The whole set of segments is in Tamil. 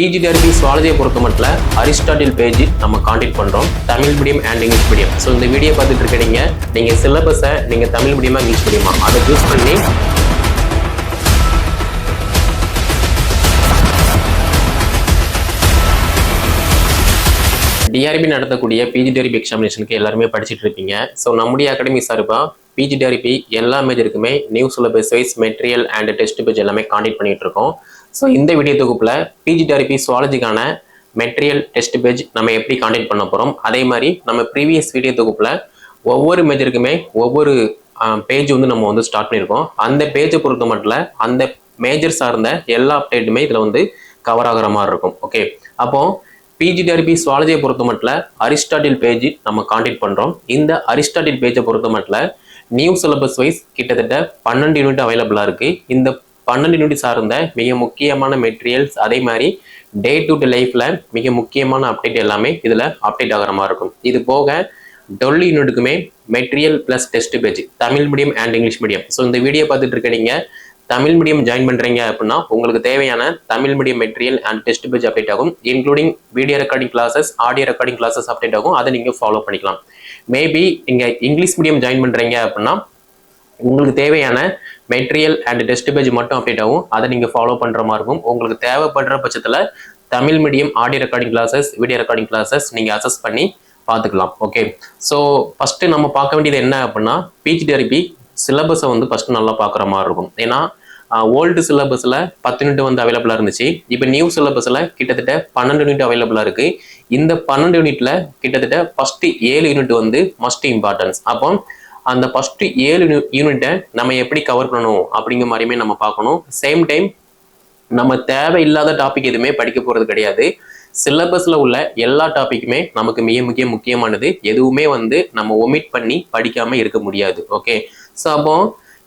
பிஜிடிஆர்பி சுவாலஜியை பொறுத்த மட்டும் அரிஸ்டாட்டில் பேஜ் நம்ம காண்டாக்ட் பண்ணுறோம் Tamil medium and English medium so இந்த வீடியோ பார்த்துட்டு இருக்கிறீங்க நீங்கள் சிலபஸை நீங்கள் தமிழ் மீடியமா இங்கிலீஷ் மீடியமா அதை சூஸ் பண்ணி டிஆர்பி நடத்தக்கூடிய பிஜி பிஜிடிஆர்பி எக்ஸாமினேஷனுக்கு எல்லாருமே படிச்சுட்டு இருப்பீங்க. ஸோ நம்முடைய அகாடமி சார்பா பிஜிடிஆர்பி எல்லா மேஜருக்குமே new syllabus wise material and test page எல்லாமே காண்டாக்ட் பண்ணிட்டு இருக்கோம். ஸோ இந்த வீடியோ தொகுப்பில் பிஜிடிஆர்பி சுவாலஜிக்கான மெட்டீரியல் டெஸ்ட் பேஜ் நம்ம எப்படி காண்டெக்ட் பண்ண போகிறோம் அதே மாதிரி நம்ம ப்ரீவியஸ் வீடியோ தொகுப்பில் ஒவ்வொரு மேஜருக்குமே ஒவ்வொரு பேஜ் வந்து நம்ம வந்து ஸ்டார்ட் பண்ணியிருக்கோம். அந்த பேஜை பொறுத்த மட்டும் அந்த மேஜர் சார்ந்த எல்லா அப்டேட்டுமே இதில் வந்து கவர் ஆகிற மாதிரி இருக்கும். ஓகே அப்போ பிஜிடிஆர்பி சுவாலஜியை பொறுத்த மட்டும் அரிஸ்டாட்டில் பேஜ் நம்ம காண்டெக்ட் பண்ணுறோம் இந்த அரிஸ்டாட்டில் பேஜை பொறுத்த மட்டும் நியூ சிலபஸ் வைஸ் கிட்டத்தட்ட பன்னெண்டு யூனிட் அவைலபிளாக இருக்குது இந்த பன்னெண்டு யூனிட் சார்ந்த மிக முக்கியமான மெட்டீரியல்ஸ் அதே மாதிரி டே டு டே லைஃப்பில் மிக முக்கியமான அப்டேட் எல்லாமே இதில் அப்டேட் ஆகிற மாதிரி இருக்கும். இது போக டொல் யூனிட்டுக்குமே material plus test page Tamil medium and English medium so இந்த வீடியோ பார்த்துட்டு இருக்க நீங்கள் தமிழ் மீடியம் ஜாயின் பண்ணுறீங்க அப்படின்னா உங்களுக்கு தேவையான Tamil medium material and test page update ஆகும். Including video recording classes audio recording classes update ஆகும். அதை நீங்கள் ஃபாலோ பண்ணிக்கலாம். மேபி நீங்கள் இங்கிலீஷ் மீடியம் ஜாயின் பண்ணுறீங்க அப்படின்னா உங்களுக்கு தேவையான மெட்டீரியல் அண்ட் டெஸ்ட் பேஜ் மட்டும் அப்டேட் ஆகும். அதை நீங்கள் ஃபாலோ பண்ணுற மாதிரி இருக்கும். உங்களுக்கு தேவைப்படுற பட்சத்தில் Tamil medium audio recording classes video recording classes நீங்கள் அசஸ் பண்ணி பார்த்துக்கலாம். ஓகே ஸோ ஃபஸ்ட்டு நம்ம பார்க்க வேண்டியது என்ன அப்படின்னா பிஜிடிஆர்பி சிலபஸை வந்து ஃபஸ்ட்டு நல்லா பார்க்குற மாதிரி இருக்கும். ஏன்னா ஓல்டு சிலபஸில் பத்து யூனிட் வந்து அவைலபிளாக இருந்துச்சு. இப்போ நியூ சிலபஸில் கிட்டத்தட்ட பன்னெண்டு யூனிட் அவைலபிளாக இருக்குது இந்த பன்னெண்டு யூனிட்டில் கிட்டத்தட்ட ஃபஸ்ட்டு ஏழு யூனிட் வந்து மஸ்ட் இம்பார்ட்டன்ஸ் அப்போ அந்த ஃபஸ்ட்டு ஏழு யூனிட்டை நம்ம எப்படி கவர் பண்ணணும் அப்படிங்கிற மாதிரியுமே நம்ம பார்க்கணும். சேம் டைம் நம்ம தேவையில்லாத டாபிக் எதுவுமே படிக்க போகிறது கிடையாது. சிலபஸில் உள்ள எல்லா டாப்பிக்குமே நமக்கு மிக முக்கிய முக்கியமானது. எதுவுமே வந்து நம்ம ஒமிட் பண்ணி படிக்காமல் இருக்க முடியாது. ஓகே ஸோ அப்போ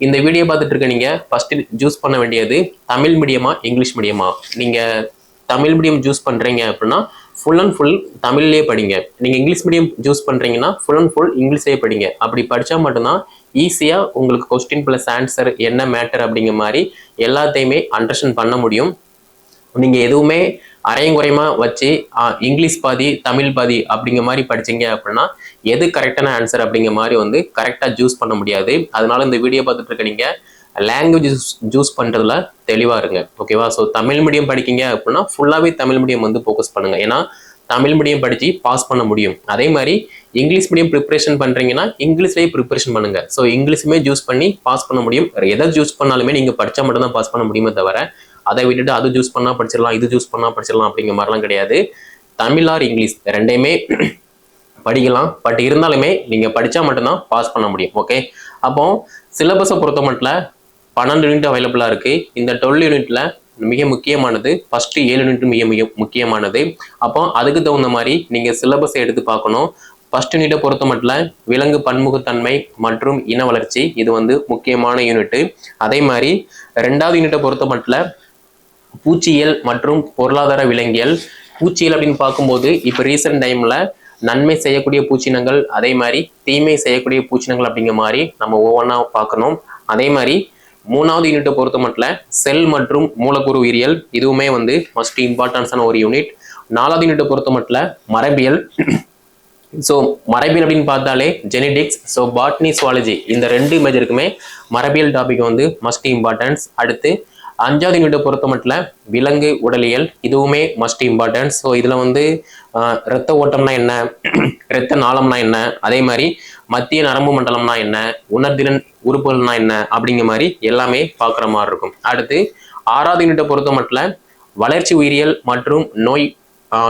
இந்த வீடியோ பார்த்துட்டு இருக்க நீங்கள் ஃபஸ்ட்டு சூஸ் பண்ண வேண்டியது தமிழ் மீடியமா இங்கிலீஷ் மீடியமா நீங்கள் தமிழ் மீடியம் சூஸ் பண்ணுறீங்க அப்படின்னா ஃபுல் அண்ட் ஃபுல் தமிழ்லேயே படிங்க. நீங்கள் இங்கிலீஷ் மீடியம் சூஸ் பண்ணுறீங்கன்னா ஃபுல் அண்ட் ஃபுல் இங்கிலீஷ்லேயே படிங்க. அப்படி படித்தா மட்டும்தான் ஈஸியாக உங்களுக்கு கொஸ்டின் ப்ளஸ் ஆன்சர் என்ன மேட்டர் அப்படிங்கிற மாதிரி எல்லாத்தையுமே அண்டர்ஸ்டாண்ட் பண்ண முடியும். நீங்கள் எதுவுமே அரையும் குறையமா வச்சு இங்கிலீஷ் பாதி தமிழ் பாதி அப்படிங்கிற மாதிரி படிச்சீங்க அப்படின்னா எது கரெக்டான ஆன்சர் அப்படிங்கிற மாதிரி வந்து கரெக்டாக சூஸ் பண்ண முடியாது. அதனால இந்த வீடியோ பார்த்துட்டு இருக்க நீங்கள் லாங்குவேஜ் சூஸ் பண்ணுறதுல தெளிவாக இருங்க ஓகேவா ஸோ தமிழ் மீடியம் படிக்கீங்க அப்படின்னா ஃபுல்லாகவே தமிழ் மீடியம் வந்து ஃபோக்கஸ் பண்ணுங்கள் ஏன்னா தமிழ் மீடியம் படித்து பாஸ் பண்ண முடியும். அதே மாதிரி இங்கிலீஷ் மீடியம் ப்ரிப்பரேஷன் பண்ணுறீங்கன்னா இங்கிலீஷ்லேயே ப்ரிப்பரேஷன் பண்ணுங்கள் ஸோ இங்கிலீஷுமே ஜூஸ் பண்ணி பாஸ் பண்ண முடியும். எதை ஜூஸ் பண்ணாலுமே நீங்கள் படித்தா மட்டும்தான் பாஸ் பண்ண முடியுமே தவிர அதை விட்டுட்டு அது ஜூஸ் பண்ணால் படிச்சிடலாம் இது ஜூஸ் பண்ணால் படிச்சிடலாம் அப்படிங்கிற மாதிரிலாம் கிடையாது. தமிழ் ஆர் இங்கிலீஷ் ரெண்டையுமே படிக்கலாம். பட் இருந்தாலுமே நீங்கள் படித்தா மட்டும்தான் பாஸ் பண்ண முடியும் ஓகே அப்போ சிலபஸை பொறுத்த மட்டும் பன்னெண்டு யூனிட் அவைலபிளாக இருக்குது இந்த டுவெல் யூனிட்டில் மிக முக்கியமானது ஃபஸ்ட்டு ஏழு யூனிட் மிக மிக முக்கியமானது. அப்போ அதுக்கு தகுந்த மாதிரி நீங்கள் சிலபஸை எடுத்து பார்க்கணும். ஃபர்ஸ்ட் யூனிட்டை பொறுத்த மட்டும் விலங்கு பன்முகத்தன்மை மற்றும் இன வளர்ச்சி இது வந்து முக்கியமான யூனிட்டு அதே மாதிரி ரெண்டாவது யூனிட்டை பொறுத்த மட்டும் பூச்சியியல் மற்றும் பொருளாதார விலங்கியல். பூச்சியல் அப்படின்னு பார்க்கும்போது இப்போ ரீசெண்ட் டைமில் நன்மை செய்யக்கூடிய பூச்சினங்கள் அதே மாதிரி தீமை செய்யக்கூடிய பூச்சினங்கள் அப்படிங்கிற மாதிரி நம்ம ஒவ்வொன்றா பார்க்கணும். அதே மாதிரி மூணாவது யூனிட்டை பொறுத்த மட்டும் செல் மற்றும் மூலக்கூறு உயிரியல் இதுவுமே வந்து மஸ்ட் இம்பார்ட்டன்ஸான ஒரு யூனிட் நாலாவது யூனிட்டை பொறுத்த மட்டும் மரபியல். ஸோ மரபியல் அப்படின்னு பார்த்தாலே ஜெனடிக்ஸ் ஸோ பாட்னி சுவாலஜி இந்த ரெண்டு மேஜருக்குமே மரபியல் டாபிக் வந்து மஸ்ட் இம்பார்ட்டன்ஸ் அடுத்து அஞ்சாவது யூனிட் பொறுத்த மட்டும் விலங்கு உடலியல் இதுவுமே மஸ்ட் இம்பார்ட்டன்ஸ் ஸோ இதில் வந்து இரத்த ஓட்டம்னா என்ன? இரத்த நாளம்னா என்ன? அதே மாதிரி மத்திய நரம்பு மண்டலம்னா என்ன? உணர்திறன் உறுப்புகள்னா என்ன? அப்படிங்கிற மாதிரி எல்லாமே பார்க்குற மாதிரி இருக்கும். அடுத்து ஆறாவது யூனிட்டை பொறுத்த மட்டும் வளர்ச்சி உயிரியல் மற்றும் நோய்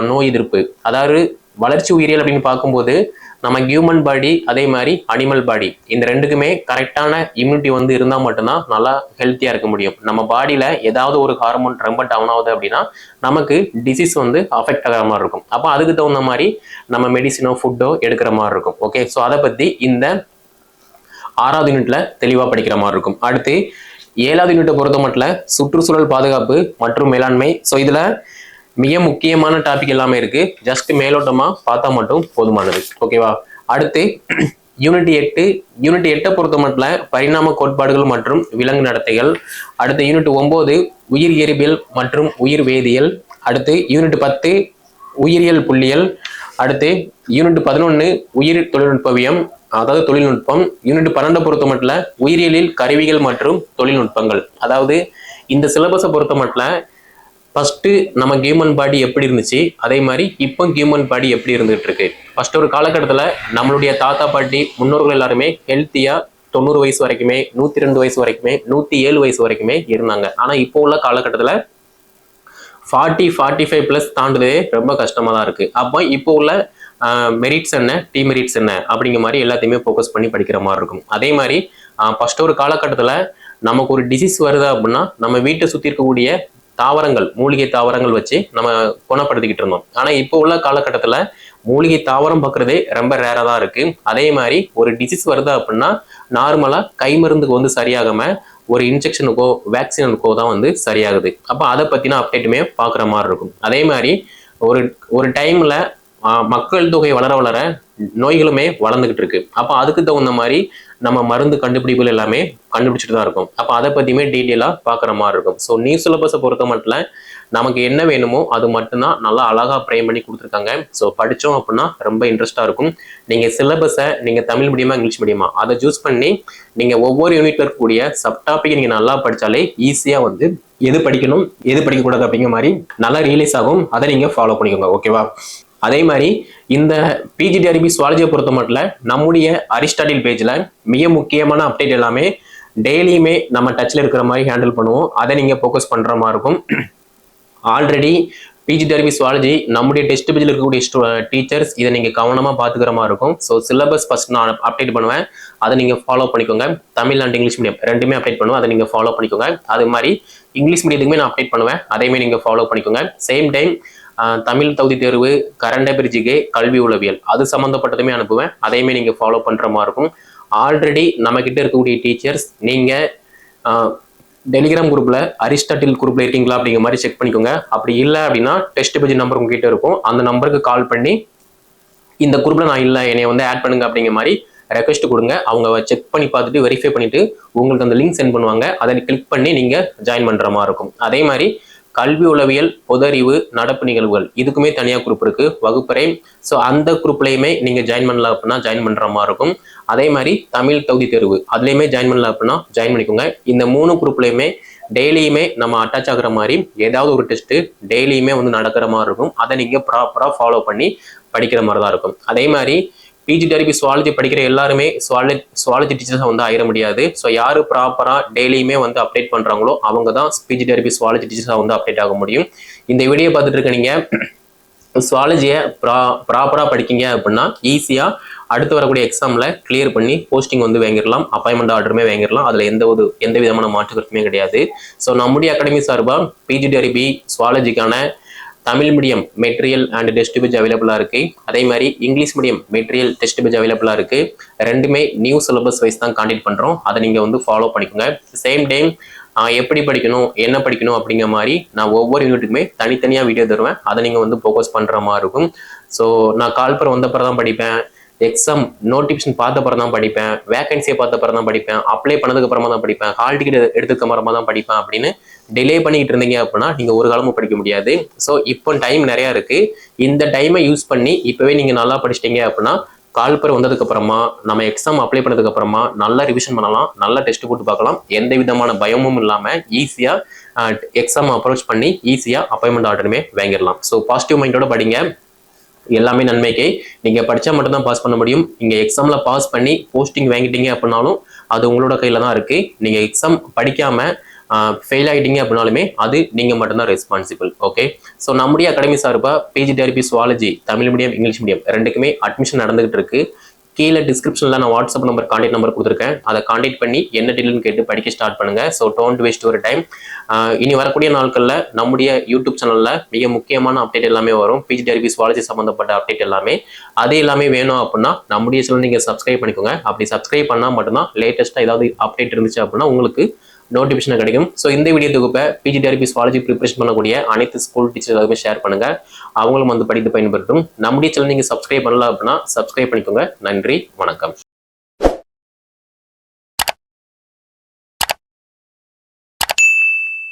நோய் எதிர்ப்பு. அதாவது வளர்ச்சி உயிரியல் அப்படின்னு பார்க்கும்போது நம்ம ஹியூமன் பாடி அதே மாதிரி அனிமல் பாடி இந்த ரெண்டுக்குமே கரெக்டான இம்யூனிட்டி வந்து இருந்தால் மட்டும்தான் நல்லா ஹெல்த்தியாக இருக்க முடியும். நம்ம பாடியில் ஏதாவது ஒரு ஹார்மோன் ரொம்ப டவுன் ஆகுது அப்படின்னா நமக்கு டிசீஸ் வந்து அஃபெக்ட் ஆகிற மாதிரி இருக்கும். அப்போ அதுக்கு தகுந்த மாதிரி நம்ம மெடிசினோ ஃபுட்டோ எடுக்கிற மாதிரி இருக்கும். ஓகே ஸோ அதை பற்றி இந்த ஆறாவது யூனிட்ல தெளிவாக படிக்கிற மாதிரி இருக்கும். அடுத்து ஏழாவது யூனிட்டை பொறுத்த மட்டும் சுற்றுச்சூழல் பாதுகாப்பு மற்றும் மேலாண்மை. ஸோ இதில் மிக முக்கியமான டாபிக் எல்லாமே இருக்கு. ஜஸ்ட் மேலோட்டமா பார்த்தா மட்டும் போதுமானது ஓகேவா அடுத்து யூனிட் எட்டு யூனிட் எட்டை பொறுத்த மட்டும் பரிணாம கோட்பாடுகள் மற்றும் விலங்கு நடத்தைகள். அடுத்து யூனிட் ஒன்பது உயிர் இயற்பியல் மற்றும் உயிர் வேதியியல். அடுத்து யூனிட் பத்து உயிரியல் புள்ளியல் அடுத்து யூனிட் பதினொன்று உயிர் தொழில்நுட்பவியம் அதாவது தொழில்நுட்பம். யூனிட் பன்னெண்டை பொறுத்த மட்டும் உயிரியலில் கருவிகள் மற்றும் தொழில்நுட்பங்கள். அதாவது இந்த சிலபஸை பொறுத்த மட்டும் ஃபஸ்ட்டு நம்ம ஹியூமன் பாடி எப்படி இருந்துச்சு? அதே மாதிரி இப்போ ஹியூமன் பாடி எப்படி இருந்துகிட்டு இருக்கு? ஃபஸ்ட் ஒரு காலகட்டத்தில் நம்மளுடைய தாத்தா பாட்டி முன்னோர்கள் எல்லாருமே ஹெல்த்தியாக தொண்ணூறு வயசு வரைக்குமே நூற்றி ரெண்டு வயசு வரைக்குமே நூற்றி ஏழு வயசு வரைக்குமே இருந்தாங்க. ஆனால் இப்போ உள்ள காலகட்டத்தில் ஃபார்ட்டி ஃபார்ட்டி ஃபைவ் ப்ளஸ் தாண்டுதே ரொம்ப கஷ்டமாக தான் இருக்குது அப்போ இப்போ உள்ள மெரிட்ஸ் என்ன? டீ மெரிட்ஸ் என்ன? அப்படிங்கிற மாதிரி எல்லாத்தையுமே ஃபோக்கஸ் பண்ணி படிக்கிற மாதிரி இருக்கும். அதே மாதிரி ஃபஸ்ட் ஒரு காலகட்டத்தில் நமக்கு ஒரு டிசீஸ் வருது அப்படின்னா நம்ம வீட்டை சுற்றி இருக்கக்கூடிய தாவரங்கள் மூலிகை தாவரங்கள் வச்சு நம்ம குணப்படுத்திக்கிட்டு இருந்தோம். ஆனால் இப்போ உள்ள காலகட்டத்தில் மூலிகை தாவரம் பார்க்குறதே ரொம்ப ரேராக தான் இருக்குது அதே மாதிரி ஒரு டிசீஸ் வருது அப்படின்னா நார்மலாக கை மருந்துக்கு வந்து சரியாகாமல் ஒரு இன்ஜெக்ஷனுக்கோ வேக்சினுக்கோ தான் வந்து சரியாகுது. அப்போ அதை பற்றின அப்டேட்டுமே பார்க்குற மாதிரி இருக்கும். அதே மாதிரி ஒரு ஒரு டைமில் மக்கள் தொகை வளர வளர நோய்களுமே வளர்ந்துகிட்டு இருக்கு. அப்போ அதுக்கு தகுந்த மாதிரி நம்ம மருந்து கண்டுபிடிப்புகள் எல்லாமே கண்டுபிடிச்சிட்டு தான் இருக்கும். அப்போ அதை பற்றியுமே டீட்டெயிலாக பார்க்குற மாதிரி இருக்கும். ஸோ நியூ சிலபஸை பொறுத்த மட்டும் நமக்கு என்ன வேணுமோ அது மட்டும்தான் நல்லா அழகாக ப்ரேம் பண்ணி கொடுத்துருக்காங்க. ஸோ படித்தோம் அப்படின்னா ரொம்ப இன்ட்ரெஸ்ட்டாக இருக்கும். நீங்கள் சிலபஸை நீங்கள் தமிழ் மீடியமா இங்கிலீஷ் மீடியமா அதை சூஸ் பண்ணி நீங்கள் ஒவ்வொரு யூனிட்ல இருக்கக்கூடிய சப் டாப்பிக்கை நீங்கள் நல்லா படித்தாலே ஈஸியாக வந்து எது படிக்கணும் எது படிக்கக்கூடாது அப்படிங்கிற மாதிரி நல்லா ரியலைஸ் ஆகும். அதை நீங்கள் ஃபாலோ பண்ணிக்கோங்க. ஓகேவா அதே மாதிரி இந்த பிஜிடிஆர்பி சுவாலஜியை பொறுத்த மட்டும் நம்முடைய அரிஸ்டாட்டில் பேஜில் மிக முக்கியமான அப்டேட் எல்லாமே டெய்லியுமே நம்ம டச்சில் இருக்கிற மாதிரி ஹேண்டில் பண்ணுவோம். அதை நீங்கள் ஃபோக்கஸ் பண்ணுற மாதிரி இருக்கும். ஆல்ரெடி பிஜிடிஆர்பி சுவாலஜி நம்முடைய டெஸ்ட் பேஜில் இருக்கக்கூடிய டீச்சர்ஸ் இதை நீங்கள் கவனமாக பார்த்துக்கிற மாதிரி இருக்கும். ஸோ சிலபஸ் ஃபஸ்ட் நான் அப்டேட் பண்ணுவேன். அதை நீங்கள் ஃபாலோ பண்ணிக்கோங்க. தமிழ் அண்ட் இங்கிலீஷ் மீடியம் ரெண்டுமே அப்டேட் பண்ணுவேன். அதை நீங்கள் ஃபாலோ பண்ணிக்கோங்க. அது மாதிரி இங்கிலீஷ் மீடியத்துக்குமே நான் அப்டேட் பண்ணுவேன். அதையுமே நீங்கள் ஃபாலோ பண்ணிக்கோங்க. சேம் டைம் தமிழ் தகுதி தேர்வு கரண்ட் அபிரிஜிகே கல்வி உளவியல். அது சம்மந்தப்பட்டதுமே அனுப்புவேன். அதையுமே நீங்கள் ஃபாலோ பண்ணுற மாதிரி இருக்கும். ஆல்ரெடி நம்மக்கிட்ட இருக்கக்கூடிய டீச்சர்ஸ் நீங்கள் டெலிகிராம் குரூப்பில் அரிஸ்டாட்டில் குரூப்பில் இருக்கீங்களா அப்படிங்கிற மாதிரி செக் பண்ணிக்கோங்க. அப்படி இல்லை அப்படின்னா டெஸ்ட் பேஜ் நம்பர் உங்ககிட்ட இருக்கும். அந்த நம்பருக்கு கால் பண்ணி இந்த குரூப்பில் நான் இல்லை என்னை வந்து ஆட் பண்ணுங்க அப்படிங்கிற மாதிரி ரெக்வஸ்ட் கொடுங்க. அவங்க செக் பண்ணி பார்த்துட்டு வெரிஃபை பண்ணிட்டு உங்களுக்கு அந்த லிங்க் சென்ட் பண்ணுவாங்க. அதை கிளிக் பண்ணி நீங்கள் ஜாயின் பண்ணுற மாதிரி இருக்கும். அதே மாதிரி கல்வி உளவியல் பொதறிவு நடப்பு நிகழ்வுகள். இதுக்குமே தனியாக குரூப் இருக்கு. வகுப்பறை. ஸோ அந்த குரூப்லையுமே நீங்கள் ஜாயின் பண்ணலாம் அப்படின்னா ஜாயின் பண்ணுற மாதிரி இருக்கும். அதே மாதிரி தமிழ் தகுதி தேர்வு. அதுலேயுமே ஜாயின் பண்ணலாம் அப்படின்னா ஜாயின் பண்ணிக்கோங்க. இந்த மூணு குரூப்லையுமே டெய்லியுமே நம்ம அட்டாச் ஆகுற மாதிரி ஏதாவது ஒரு டெஸ்ட்டு டெய்லியுமே வந்து நடக்கிற மாதிரி இருக்கும். அதை நீங்கள் ப்ராப்பராக ஃபாலோ பண்ணி படிக்கிற மாதிரி தான் இருக்கும். அதே மாதிரி பிஜி டெரிபி சுவாலஜி படிக்கிற எல்லாருமே சுவாலஜி சுவாலஜி டீச்சர்ஸாக வந்து ஆயிட முடியாது. ஸோ யார் ப்ராப்பராக டெய்லியுமே வந்து அப்டேட் பண்ணுறாங்களோ அவங்க தான் பிஜி டெரிபி சுவாலஜி டீச்சர்ஸாக வந்து அப்டேட் ஆக முடியும். இந்த வீடியோ பார்த்துட்டு இருக்க நீங்கள் சுவாலஜியை ப்ரா ப்ராப்பராக படிக்கிங்க அப்படின்னா ஈஸியாக அடுத்து வரக்கூடிய எக்ஸாமில் கிளியர் பண்ணி போஸ்டிங் வந்து வாங்கிடலாம் அப்பாயின்மெண்ட் ஆர்டருமே வாங்கிடலாம். அதில் எந்த ஒரு எந்த விதமான மாற்று கருத்துமே கிடையாது. ஸோ நம்முடைய அகாடமி சார்பாக PGTRB சுவாலஜிக்கான Tamil medium material and test page அவைலபிளாக இருக்குது அதே மாதிரி English medium material test page அவைலபிளாக இருக்குது ரெண்டுமே நியூ சிலபஸ் வைஸ் தான் காண்டக்ட் பண்ணுறோம் அதை நீங்கள் வந்து ஃபாலோ பண்ணிக்கோங்க. சேம் டைம் எப்படி படிக்கணும் என்ன படிக்கணும் அப்படிங்கிற மாதிரி நான் ஒவ்வொரு யூனிட்டுக்குமே தனித்தனியாக வீடியோ தருவேன். அதை நீங்கள் வந்து ஃபோக்கஸ் பண்ணுற மாதிரி இருக்கும். ஸோ நான் கால்பர் வந்தப்பறம் தான் படிப்பேன். எக்ஸாம் நோட்டிஃபிகேஷன் பார்த்த பிறகு தான் படிப்பேன். வேகன்சியை பார்த்த பிறகு தான் படிப்பேன். அப்ளை பண்ணதுக்கு அப்புறமா தான் படிப்பேன். ஹால் டிக்கெட் எடுத்துக்க அப்புறமா தான் படிப்பேன் அப்படின்னு டிலே பண்ணிக்கிட்டு இருந்தீங்க அப்படின்னா நீங்கள் ஒரு காலமும் படிக்க முடியாது. ஸோ இப்போ டைம் நிறையா இருக்குது இந்த டைமை யூஸ் பண்ணி இப்போவே நீங்கள் நல்லா படிச்சிட்டீங்க அப்படின்னா கால்பர் வந்ததுக்கு அப்புறமா நம்ம எக்ஸாம் அப்ளை பண்ணதுக்கு அப்புறமா நல்லா ரிவிஷன் பண்ணலாம். நல்லா டெஸ்ட் போட்டு பார்க்கலாம். எந்த விதமான பயமும் இல்லாமல் ஈஸியாக எக்ஸாம் அப்ரோச் பண்ணி ஈஸியாக அப்பாயின்மெண்ட் ஆர்டருமே வாங்கிடலாம். ஸோ பாசிட்டிவ் மைண்டோட படிங்க. எல்லாமே நன்மைக்கே. நீங்கள் படித்தா மட்டும்தான் பாஸ் பண்ண முடியும். நீங்கள் எக்ஸாமில் பாஸ் பண்ணி போஸ்டிங் வாங்கிட்டீங்க அப்படின்னாலும் அது உங்களோட கையில் தான் இருக்குது நீங்கள் எக்ஸாம் படிக்காமல் ஃபெயில் ஆகிட்டீங்க அப்படின்னாலுமே அது நீங்கள் மட்டும்தான் ரெஸ்பான்சிபிள் ஓகே ஸோ நம்முடைய அகாடமி சார்பாக PG TRB zoology Tamil medium English medium ரெண்டுக்குமே அட்மிஷன் நடந்துகிட்டு இருக்குது கீழே டிஸ்கிரிப்ஷனில் நான் வாட்ஸ்அப் நம்பர் காண்டாக்ட் நம்பர் கொடுத்துருக்கேன். அதை காண்டாக்ட் பண்ணி என்ன டீல்னு கேட்டு படிக்க ஸ்டார்ட் பண்ணுங்கள் ஸோ டோன்ட் வேஸ்ட் ஒரு டைம் இனி வரக்கூடிய நாட்களில் நம்முடைய யூடியூப் சேனலில் மிக முக்கியமான அப்டேட் எல்லாமே வரும். பிஜி டெரிபி சுவாலஜி சம்மந்தப்பட்ட அப்டேட் எல்லாமே. அது எல்லாமே வேணும் அப்படின்னா நம்முடைய சேனல் நீங்கள் சப்ஸ்கிரைப் பண்ணிக்கோங்க. அப்படி சப்ஸ்கிரைப் பண்ணால் மட்டும்தான் லேட்டஸ்ட்டாக ஏதாவது அப்டேட் இருந்துச்சு அப்படின்னா உங்களுக்கு நோட்டிஃபிகேஷன் கிடைக்கும். ஸோ இந்த வீடியோ தொகுப்பை பிஜி டெரபி சுவாலஜி ப்ரிப்பரேஷன் பண்ணக்கூடிய அனைத்து ஸ்கூல் டீச்சர் ஷேர் பண்ணுங்க. அவங்களும் வந்து படித்து பயன்படுத்தும். நம்முடைய சேனல் நீங்கள் சப்ஸ்கிரைப் பண்ணல அப்படின்னா சப்ஸ்கிரைப் பண்ணிக்கோங்க. நன்றி வணக்கம்.